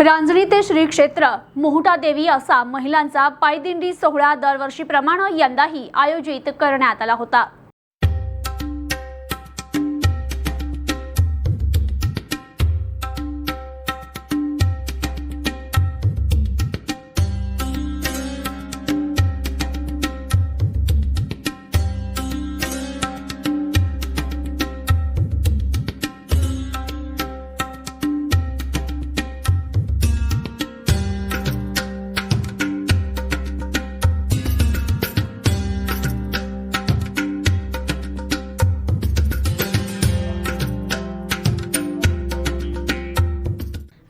रांजणी ते श्री क्षेत्र देवी असा महिलांचा पायदिंडी सोहळा दरवर्षीप्रमाणे यंदाही आयोजित करण्यात आला होता.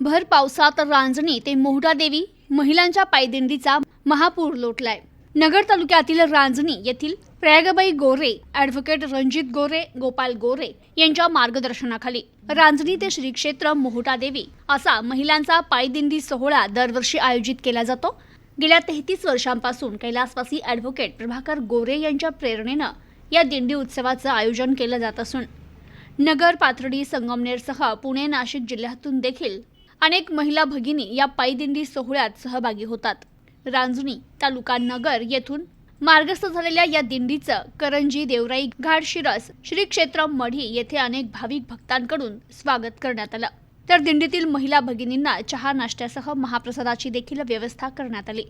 भर पावसात रांजणी ते मोहुटा देवी महिलांच्या पायदिंडीचा महापूर लोटलाय. नगर तालुक्यातील रांजणी येथील प्रयागबाई गोरे ॲडव्होकेट रणजित गोरे गोपाल गोरे यांच्या मार्गदर्शनाखाली रांजणी ते श्री क्षेत्र मोहुटा देवी असा महिलांचा पायदिंडी सोहळा दरवर्षी आयोजित केला जातो. गेल्या तेहतीस वर्षांपासून कैलासवासी ॲडव्होकेट प्रभाकर गोरे यांच्या प्रेरणेनं या दिंडी उत्सवाचं आयोजन केलं जात असून नगर पाथर्डी संगमनेरसह पुणे नाशिक जिल्ह्यातून देखील अनेक महिला भगिनी या पायदिंडी सोहळ्यात सहभागी होतात. रांजणी तालुका नगर येथून मार्गस्थ झालेल्या या दिंडीचं करंजी देवराई घाट शिरस श्री क्षेत्र मढी येथे अनेक भाविक भक्तांकडून स्वागत करण्यात आलं. तर दिंडीतील महिला भगिनींना चहा नाश्त्यासह महाप्रसादाची देखील व्यवस्था करण्यात आली.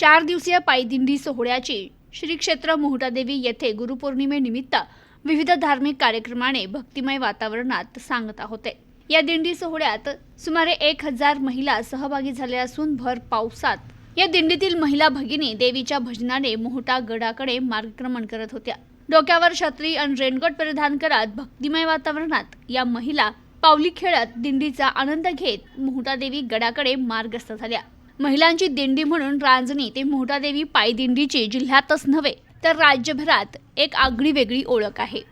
चार दिवसीय पायदिंडी सोहळ्याची श्री क्षेत्र मोहटादेवी येथे गुरुपौर्णिमेनिमित्त विविध धार्मिक कार्यक्रमाने भक्तिमय वातावरणात सांगता होते. या दिंडी सोहळ्यात सुमारे एक हजार महिला सहभागी झाल्या असून भर पावसात. या दिंडीतील महिला भगिनी देवीच्या भजनाने मोहटा गडाकडे मार्गक्रमण करत होत्या. डोक्यावर छत्री आणि रेनकोट परिधान करत भक्तिमय वातावरणात या महिला पावली खेळत दिंडीचा आनंद घेत मोहटादेवी गडाकडे मार्गस्थ झाल्या. महिलांची दिंडी म्हणून रांजणी ते मोहटादेवी पायदिंडीची जिल्ह्यातच नव्हे तर राज्यभरात एक आगळी वेगळी ओळख आहे.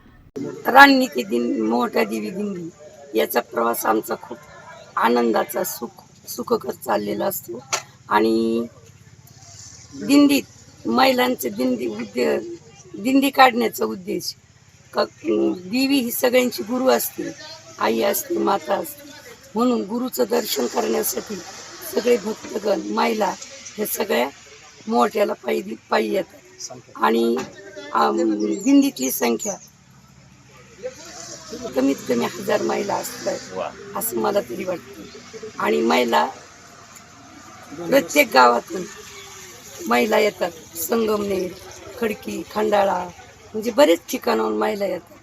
रांजणीची दिंडी दिन देवी दिंडी. याचा प्रवास आमचा खूप आनंदाचा सुख सुखकर चाललेला असतो. आणि दिंडीत महिलांचे दिंडी उद्दे दिंडी काढण्याचा उद्देश क देवी ही सगळ्यांची गुरु असते आई असते माता असते. म्हणून गुरुचं दर्शन करण्यासाठी सगळे भक्तगण महिला हे सगळ्या मोठ्याला पायी पायी येतात. आणि दिंडीतली संख्या कमीत कमी हजार महिला असतात. असं मला तरी वाटतं. आणि महिला प्रत्येक गावातून महिला येतात. संगमनेर खडकी खंडाळा म्हणजे बरेच ठिकाणाहून महिला येतात.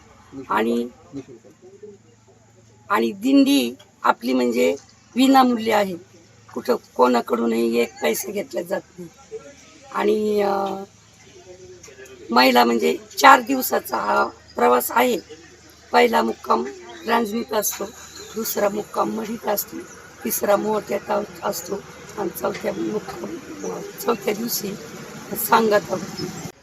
आणि आणि दिंडी आपली म्हणजे विनामूल्य आहे. कुठं कोणाकडूनही एक पैसा घेतला जात नाही. आणि महिला म्हणजे चार दिवसाचा हा प्रवास आहे. पहिला मुक्काम रांजणीत असतो दुसरा मुक्काम मढीत असतो तिसरा मोठ्यात असतो आणि चौथ्या मुक्काम चौथ्या दिवशी सांगत आहोत.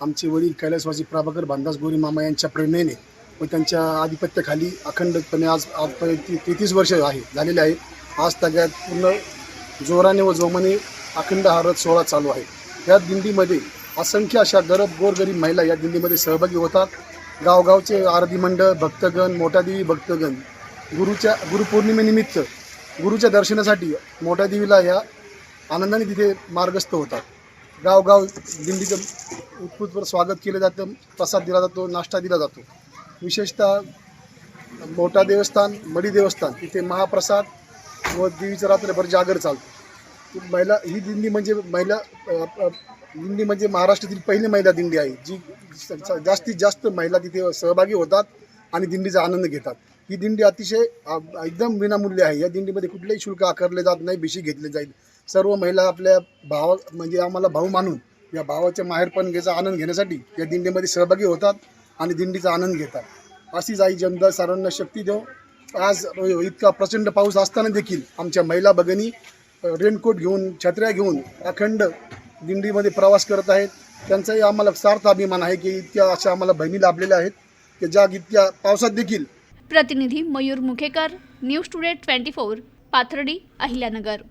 आमचे वडील कैलासवासी प्रभाकर भानदास गोरी मामा यांच्या प्रेरणेने व त्यांच्या आधिपत्याखाली अखंडपणे आज आजपर्यंत तेहतीस वर्ष आहे झालेले आहे. आज त्याच्यात पूर्ण जोराने व जोमाने अखंड हा रथ सोहळा चालू आहे. या दिंडीमध्ये असंख्य अशा गरब गोरगरीब महिला या दिंडीमध्ये सहभागी होतात. गावगावचे आरती मंडळ भक्तगण मोठादेवी भक्तगण. गुरुच्या गुरुपौर्णिमेनिमित्त गुरुच्या दर्शनासाठी मोठ्या देवीला या आनंदाने तिथे मार्गस्थ होतात. गावगाव दिंडीचं उत्स्फूर्त स्वागत केलं जातं प्रसाद दिला जातो नाश्ता दिला जातो. विशेषतः मोठा देवस्थान मडी देवस्थान तिथे महाप्रसाद व देवीचं रात्रभर जागर चालतो. महिला ही दिंडी म्हणजे महिला दिंडी म्हणजे महाराष्ट्रातील पहिली महिला दिंडी आहे जी स- जास्तीत जास्त महिला तिथे सहभागी होतात आणि दिंडीचा आनंद घेतात. ही दिंडी अतिशय एकदम विनामूल्य आहे. या दिंडीमध्ये कुठलेही शुल्क आकारले जात नाही भिशी घेतले जाईल. सर्व महिला आपल्या भावा म्हणजे आम्हाला भाऊ मानून या भावाच्या माहेरपणगेचा आनंद घेण्यासाठी या दिंडीमध्ये सहभागी होतात आणि दिंडीचा आनंद घेतात. अशीच आई जनता सर्वांना शक्ती देव. आज इतका प्रचंड पाऊस असताना देखील आमच्या महिला भगिनी रेनकोट घेऊन छत्र्या घेऊन अखंड दिंडीमध्ये प्रवास करत आहेत. त्यांचाही आम्हाला सार्थ अभिमान आहे की इतक्या अशा आम्हाला बहिणी लाभलेल्या आहेत की ज्या इतक्या पावसात देखील. प्रतिनिधी Mayur Mukhekar news today twenty four Pathardi Ahilyanagar.